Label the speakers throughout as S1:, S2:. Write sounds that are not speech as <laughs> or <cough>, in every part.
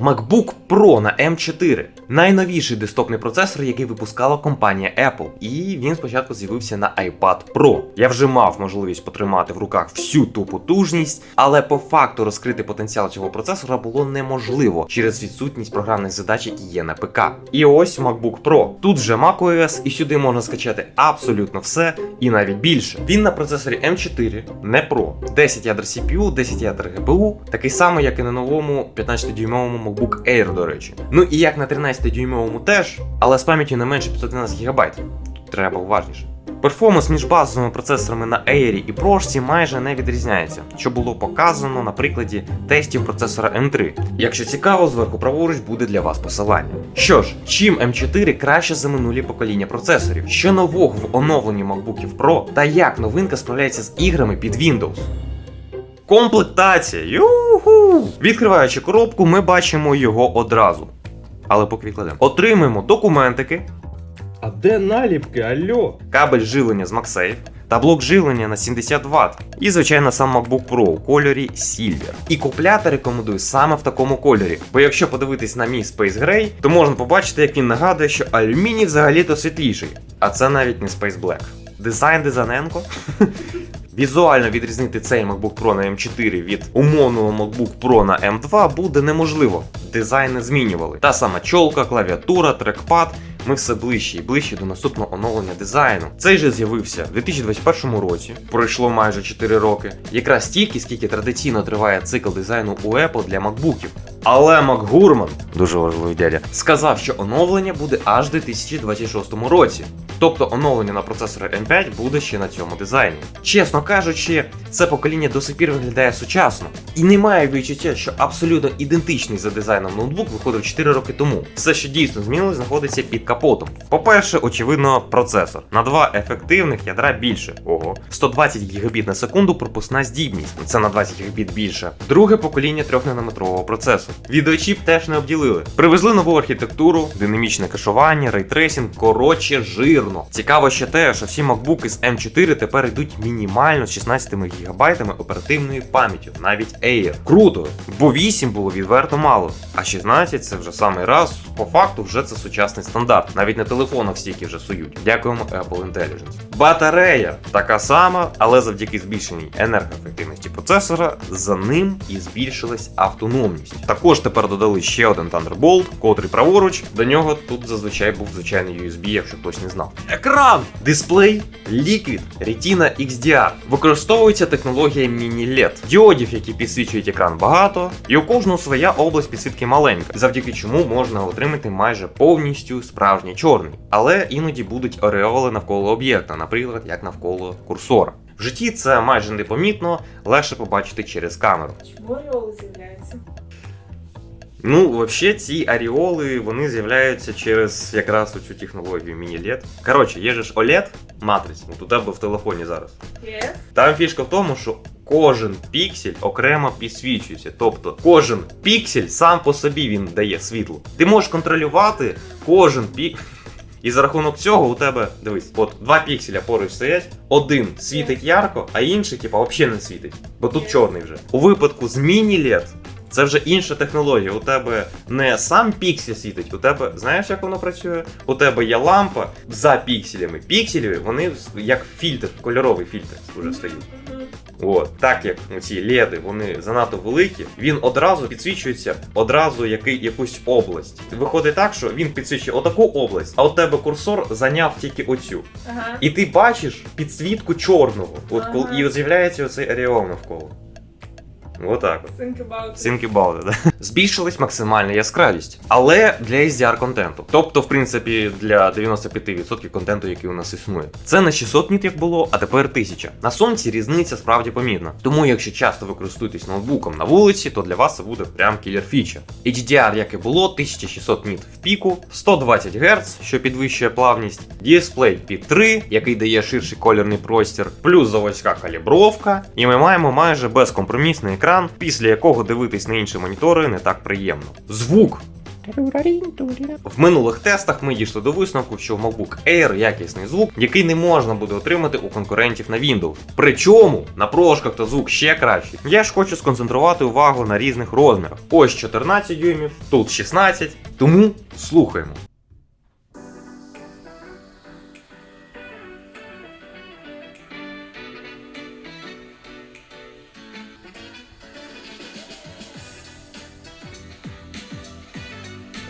S1: MacBook Pro на M4 найновіший десктопний процесор, який випускала компанія Apple. І він спочатку з'явився на iPad Pro. Я вже мав можливість потримати в руках всю ту потужність, але по факту розкрити потенціал цього процесора було неможливо через відсутність програмних задач, які є на ПК. І ось MacBook Pro. Тут вже macOS, і сюди можна скачати абсолютно все і навіть більше. Він на процесорі M4, не Pro. 10 ядер CPU, 10 ядер GPU, такий самий, як і на новому 15-дюймовому MacBook Air, до речі. Ну і як на 13-дюймовому теж, але з пам'яттю не менше 512 ГБ. Тут треба уважніше. Перформанс між базовими процесорами на Air і Прошці майже не відрізняється, що було показано на прикладі тестів процесора M3. Якщо цікаво, зверху праворуч буде для вас посилання. Що ж, чим M4 краще за минулі покоління процесорів? Що нового в оновленні MacBookів Pro та як новинка справляється з іграми під Windows? Комплектація! Юху! Відкриваючи коробку, ми бачимо його одразу. Але поки відкладемо. Отримуємо документики,
S2: А де наліпки, альо?
S1: кабель живлення з MagSafe та блок живлення на 70 Вт. І, звичайно, сам MacBook Pro у кольорі Silver. І купляти рекомендую саме в такому кольорі. Бо якщо подивитись на мій Space Gray, то можна побачити, як він нагадує, що алюміній взагалі-то світліший. А це навіть не Space Black. Дизайн Дизаненко. Візуально відрізнити цей MacBook Pro на M4 від умовного MacBook Pro на M2 буде неможливо. Дизайн не змінювали. Та сама чолка, клавіатура, трекпад. Ми все ближче і ближче до наступного оновлення дизайну. Цей же з'явився в 2021 році. Пройшло майже 4 роки. Якраз стільки, скільки традиційно триває цикл дизайну у Apple для макбуків. Але Макгурман, дуже важливий дядя, сказав, що оновлення буде аж у 2026 році. Тобто оновлення на процесори M5 буде ще на цьому дизайні. Чесно кажучи, це покоління до сих пір виглядає сучасно. І немає відчуття, що абсолютно ідентичний за дизайном ноутбук виходив 4 роки тому. Все, що дійсно змінилось, знаходиться під капотом. По-перше, очевидно, процесор. На два ефективних ядра більше. Ого. 120 Гбіт на секунду пропускна здібність. Це на 20 Гбіт більше. Друге покоління 3-нанометрового процесору. Відеочіп теж не обділили. Привезли нову архітектуру, динамічне кешування, рейтрейсінг, коротше, жирно. Цікаво ще те, що всі MacBook з M4 тепер йдуть мінімально з 16 ГБ оперативною пам'яттю, навіть Air. Круто, бо 8 було відверто мало, а 16 це вже самий раз. По факту вже це сучасний стандарт. Навіть на телефонах стільки вже сують. Дякуємо Apple Intelligence. Батарея така сама, але завдяки збільшеній енергоефективності процесора за ним і збільшилась автономність. Також тепер додали ще один Thunderbolt, котрий праворуч. До нього тут зазвичай був звичайний USB, якщо хтось не знав. Екран! Дисплей Liquid Retina XDR. Використовується технологія Mini-LED. Діодів, які підсвічують екран багато, і у кожного своя область підсвітки маленька, завдяки чому можна отримати майже повністю справжній чорний. Але іноді будуть ореоли навколо об'єкта, наприклад, як навколо курсора. В житті це майже непомітно, легше побачити через камеру.
S3: Чому ореоли з'являються?
S1: Ну, взагалі, ці аріоли вони з'являються через якраз оцю технологію міні-LED. Коротше, є ж OLED матриць, от у тебе в телефоні зараз.
S3: Є?
S1: Там фішка в тому, що кожен піксель окремо підсвічується. Тобто кожен піксель сам по собі він дає світло. Ти можеш контролювати кожен пік. І за рахунок цього у тебе, дивись, от два пікселя поруч стоять, один світить ярко, а інший, типа, взагалі не світить. Бо тут чорний вже. У випадку з міні-LED це вже інша технологія. У тебе не сам піксель світить, у тебе, знаєш, як воно працює? У тебе є лампа за пікселями. Пікселі, вони як фільтр, кольоровий фільтр вже стоїть. От, так як ці леди вони занадто великі, він одразу підсвічується одразу який, якусь область. Виходить так, що він підсвічує отаку область, а у тебе курсор зайняв тільки оцю.
S3: Ага.
S1: І ти бачиш підсвітку чорного. От
S3: Ага.
S1: коли і з'являється оцей аріол навколо. Отак от.
S3: Think about it.
S1: Think about it, да? Збільшилась максимальна яскравість, але для HDR контенту. Тобто, в принципі, для 95% контенту, який у нас існує. Це не 600 ніт, як було, а тепер 1000. На сонці різниця справді помітна. Тому, якщо часто ви користуєтесь ноутбуком на вулиці, то для вас це буде прям кілер фіча. HDR, як і було, 1600 ніт в піку, 120 Гц, що підвищує плавність, дисплей під 3, який дає ширший кольорний простір, плюс заводська калібровка, і ми маємо майже безкомпромісний екран, після якого дивитись на інші монітори не так приємно. Звук. В минулих тестах ми дійшли до висновку, що в MacBook Air якісний звук, який не можна буде отримати у конкурентів на Windows. Причому на прошках то звук ще кращий. Я ж хочу сконцентрувати увагу на різних розмірах. Ось 14 дюймів, тут 16, тому слухаємо.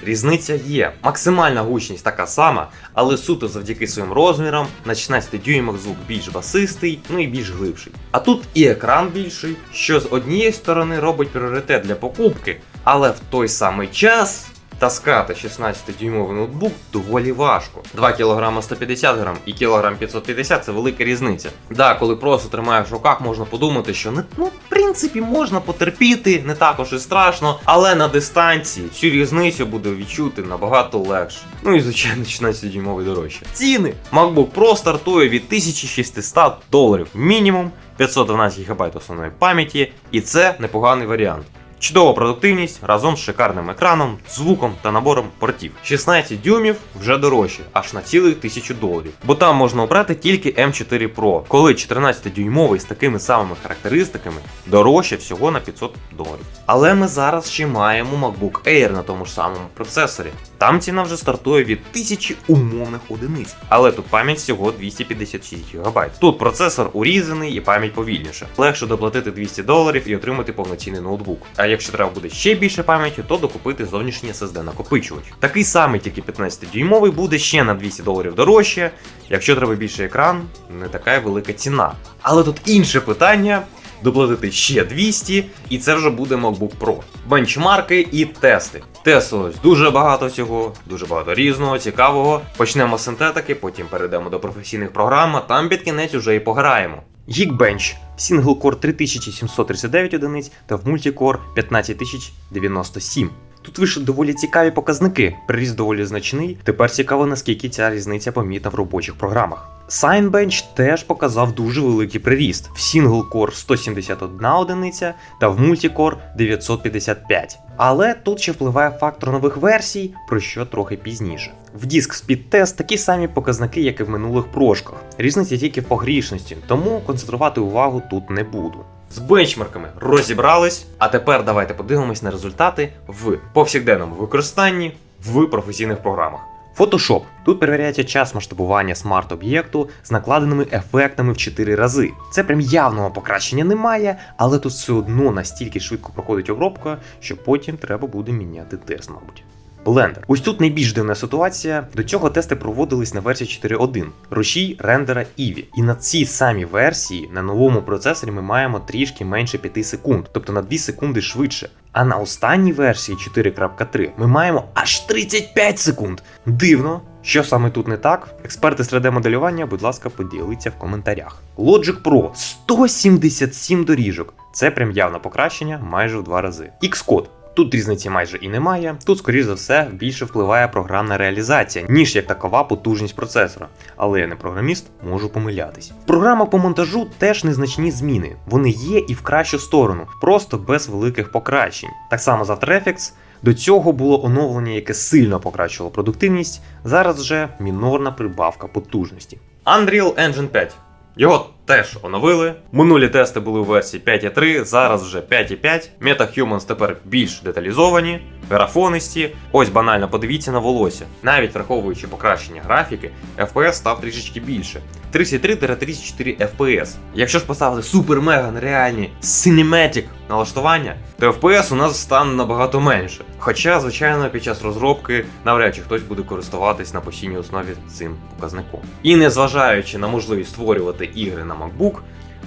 S1: Різниця є. Максимальна гучність така сама, але суто завдяки своїм розмірам на 16 дюймах звук більш басистий, ну і більш глибший. А тут і екран більший, що з однієї сторони робить пріоритет для покупки, але в той самий час. Таскати 16-дюймовий ноутбук доволі важко. 2 кг 150 грам і кг 550 це велика різниця. Да, коли просто тримаєш в руках, можна подумати, що не, ну, в принципі, можна потерпіти, не також і страшно, але на дистанції цю різницю буде відчути набагато легше. Ну і звичайно, 16-дюймовий дорожче. Ціни MacBook Pro стартує від 1600 доларів мінімум, 512 ГБ основної пам'яті, і це непоганий варіант. Чудова продуктивність разом з шикарним екраном, звуком та набором портів. 16 дюймів вже дорожче, аж на цілих 1000 доларів. Бо там можна обрати тільки M4 Pro, коли 14-дюймовий з такими самими характеристиками дорожче всього на 500 доларів. Але ми зараз ще маємо MacBook Air на тому ж самому процесорі. Там ціна вже стартує від 1000 умовних одиниць. Але тут пам'ять всього 256 ГБ. Тут процесор урізаний і пам'ять повільніша. Легше доплатити 200 доларів і отримати повноцінний ноутбук. А якщо треба буде ще більше пам'яті, то докупити зовнішній SSD накопичувач. Такий самий, тільки 15-дюймовий, буде ще на 200 доларів дорожче. Якщо треба більший екран, не така велика ціна. Але тут інше питання. Доплатити ще 200, і це вже буде MacBook Pro. Бенчмарки і тести. Тестилось дуже багато всього, дуже багато різного, цікавого. Почнемо з синтетики, потім перейдемо до професійних програм, а там під кінець уже і пограємо. Geekbench Single Core 3739 одиниць та в Multicore 15097. Тут вийшли доволі цікаві показники. Приріст доволі значний. Тепер цікаво, наскільки ця різниця помітна в робочих програмах. Signbench теж показав дуже великий приріст в Core 171 одиниця та в Multicore 955. Але тут ще впливає фактор нових версій, про що трохи пізніше. В Disk Speed Test такі самі показники, як і в минулих прошках. Різниця тільки в погрішності, тому концентрувати увагу тут не буду. З бенчмарками розібрались, а тепер давайте подивимось на результати в повсякденному використанні в професійних програмах. Photoshop. Тут перевіряється час масштабування смарт-об'єкту з накладеними ефектами в 4 рази. Це прям явного покращення немає, але тут все одно настільки швидко проходить обробка, що потім треба буде міняти тест, мабуть. Blender. Ось тут найбільш дивна ситуація. До цього тести проводились на версії 4.1, рушій рендера Eevee. І на цій самій версії на новому процесорі ми маємо трішки менше 5 секунд, тобто на 2 секунди швидше. А на останній версії 4.3 ми маємо аж 35 секунд. Дивно, що саме тут не так? Експерти з 3D-моделювання, будь ласка, поділіться в коментарях. Logic Pro 177 доріжок. Це прям явне покращення майже в два рази. Xcode. Тут різниці майже і немає. Тут, скоріш за все, більше впливає програмна реалізація, ніж як такова потужність процесора. Але я не програміст, можу помилятись. В програмах по монтажу теж незначні зміни. Вони є і в кращу сторону, просто без великих покращень. Так само з After Effects. До цього було оновлення, яке сильно покращило продуктивність. Зараз же мінорна прибавка потужності. Unreal Engine 5. Його теж оновили. Минулі тести були у версії 5.3, зараз вже 5.5. MetaHumans тепер більш деталізовані, графонисті. Ось банально подивіться на волосся. Навіть враховуючи покращення графіки, FPS став трішечки більше. 33-34 FPS. Якщо ж поставити супер-мега нереальні Cinematic налаштування, то FPS у нас стане набагато менше. Хоча, звичайно, під час розробки навряд чи хтось буде користуватись на постійній основі цим показником. І незважаючи на можливість створювати ігри на MacBook,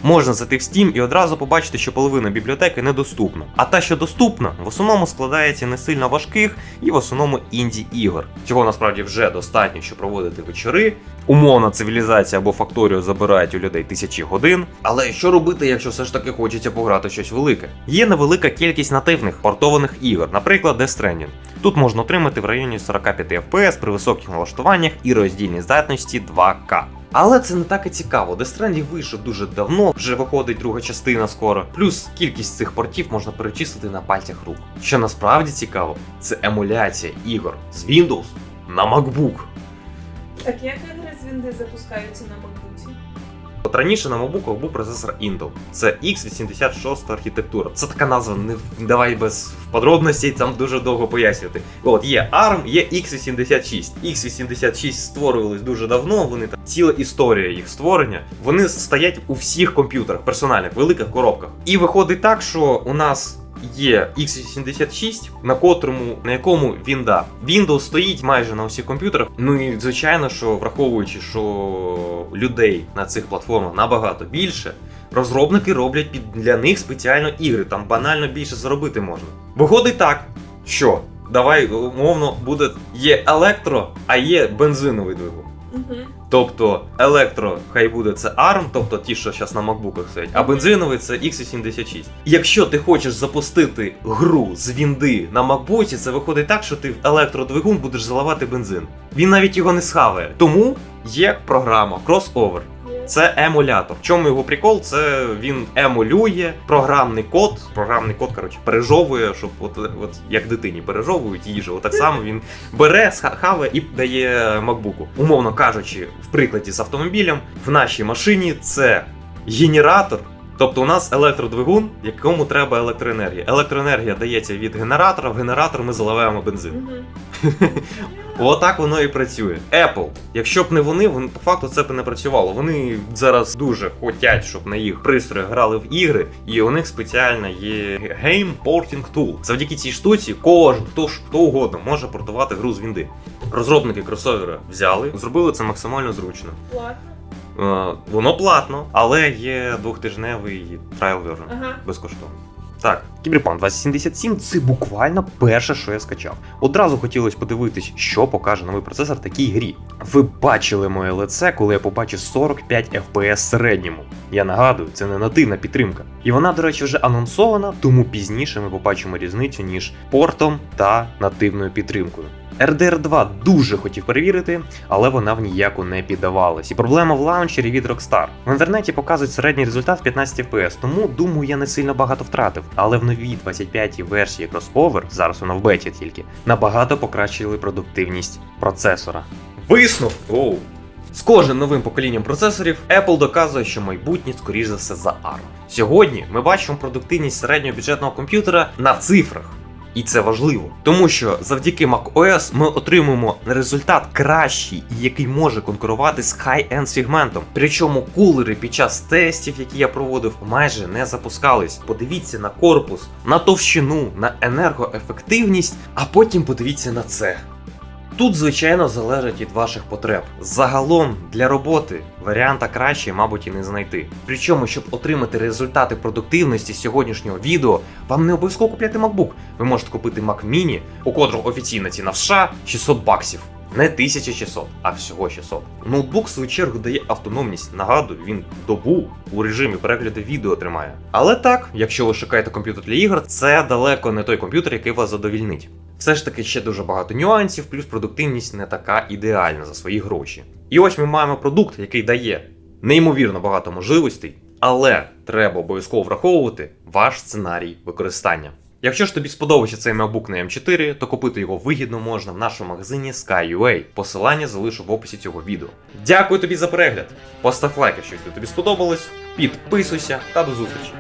S1: Можна зайти в Steam і одразу побачити, що половина бібліотеки недоступна. А та, що доступна, в основному складається не сильно важких і в основному інді ігор. Цього насправді вже достатньо, щоб проводити вечори. Умовна цивілізація або факторіо забирають у людей тисячі годин. Але що робити, якщо все ж таки хочеться пограти щось велике? Є невелика кількість нативних портованих ігор, наприклад, Death Stranding. Тут можна отримати в районі 45 FPS при високих налаштуваннях і роздільній здатності 2К. Але це не так і цікаво. Death Stranding вийшов дуже давно, вже виходить друга частина скоро. Плюс кількість цих портів можна перечислити на пальцях рук. Що насправді цікаво, це емуляція ігор з Windows на MacBook.
S3: Так як ігри з Вінди запускаються на макбуці?
S1: От раніше на MacBook був процесор Intel. Це x86 архітектура. Це така назва, не давай без подробностей, там дуже довго пояснювати. От є ARM, є x86. x86 створювались дуже давно, вони там ціла історія їх створення. Вони стоять у всіх комп'ютерах, персональних, великих коробках. І виходить так, що у нас. Є x86, на котрому на якому Вінда. Windows стоїть майже на усіх комп'ютерах. Ну і звичайно, що враховуючи, що людей на цих платформах набагато більше, розробники роблять під для них спеціально ігри. Там банально більше заробити можна. Виходить так, що давай умовно буде є електро, а є бензиновий двигун.
S3: Угу.
S1: Тобто електро, хай буде це ARM, тобто ті, що зараз на макбуках стоять, а бензиновий це x 76 Якщо ти хочеш запустити гру з вінди на макбуці, це виходить так, що ти в електродвигун будеш заливати бензин. Він навіть його не схаває. Тому є програма Crossover. Це емулятор. В чому його прикол? Це він емулює програмний код. Програмний код, коротше, пережовує, щоб от, от як дитині пережовують їжу. Отак само він бере, хаває і дає макбуку. Умовно кажучи, в прикладі з автомобілем, в нашій машині це генератор. Тобто у нас електродвигун, якому треба електроенергія. Електроенергія дається від генератора, в генератор ми заливаємо бензин. <laughs> Отак воно і працює. Apple, якщо б не вони, вон- по факту це б не працювало. Вони зараз дуже хочуть, щоб на їх пристроях грали в ігри, і у них спеціально є Game Porting Tool. Завдяки цій штуці кожен, хто ж хто угодно може портувати гру з вінди. Розробники кросовера взяли, зробили це максимально зручно.
S3: Платно.
S1: Е, воно платно, але є двохтижневий трайл version
S3: Ага.
S1: безкоштовно. Так, Кіберпан 2077 це буквально перше, що я скачав. Одразу хотілося подивитись, що покаже новий процесор в такій грі. Ви бачили моє лице, коли я побачив 45 FPS середньому. Я нагадую, це не нативна підтримка. І вона, до речі, вже анонсована, тому пізніше ми побачимо різницю між портом та нативною підтримкою. RDR 2 дуже хотів перевірити, але вона в ніяку не піддавалась. І проблема в лаунчері від Rockstar. В інтернеті показують середній результат 15 FPS, тому думаю, я не сильно багато втратив. Але в новій 25-й версії Crossover, зараз вона в беті тільки, набагато покращили продуктивність процесора. Висновок! Оу. З кожним новим поколінням процесорів Apple доказує, що майбутнє скоріш за все за ARM. Сьогодні ми бачимо продуктивність середнього бюджетного комп'ютера на цифрах. І це важливо, тому що завдяки macOS ми отримуємо результат кращий, який може конкурувати з high-end сегментом. Причому кулери під час тестів, які я проводив, майже не запускались. Подивіться на корпус, на товщину, на енергоефективність, а потім подивіться на це. Тут, звичайно, залежить від ваших потреб. Загалом для роботи варіанта краще, мабуть, і не знайти. Причому, щоб отримати результати продуктивності сьогоднішнього відео, вам не обов'язково купляти MacBook. Ви можете купити Mac Mini, у котрого офіційна ціна в США 600 баксів. Не 1600, а всього 600. Ноутбук, в свою чергу, дає автономність. Нагадую, він добу у режимі перегляду відео тримає. Але так, якщо ви шукаєте комп'ютер для ігор, це далеко не той комп'ютер, який вас задовільнить. Все ж таки ще дуже багато нюансів, плюс продуктивність не така ідеальна за свої гроші. І ось ми маємо продукт, який дає неймовірно багато можливостей, але треба обов'язково враховувати ваш сценарій використання. Якщо ж тобі сподобався цей MacBook на M4, то купити його вигідно можна в нашому магазині Sky.ua. Посилання залишу в описі цього відео. Дякую тобі за перегляд. Постав лайк, якщо тобі сподобалось, підписуйся та до зустрічі.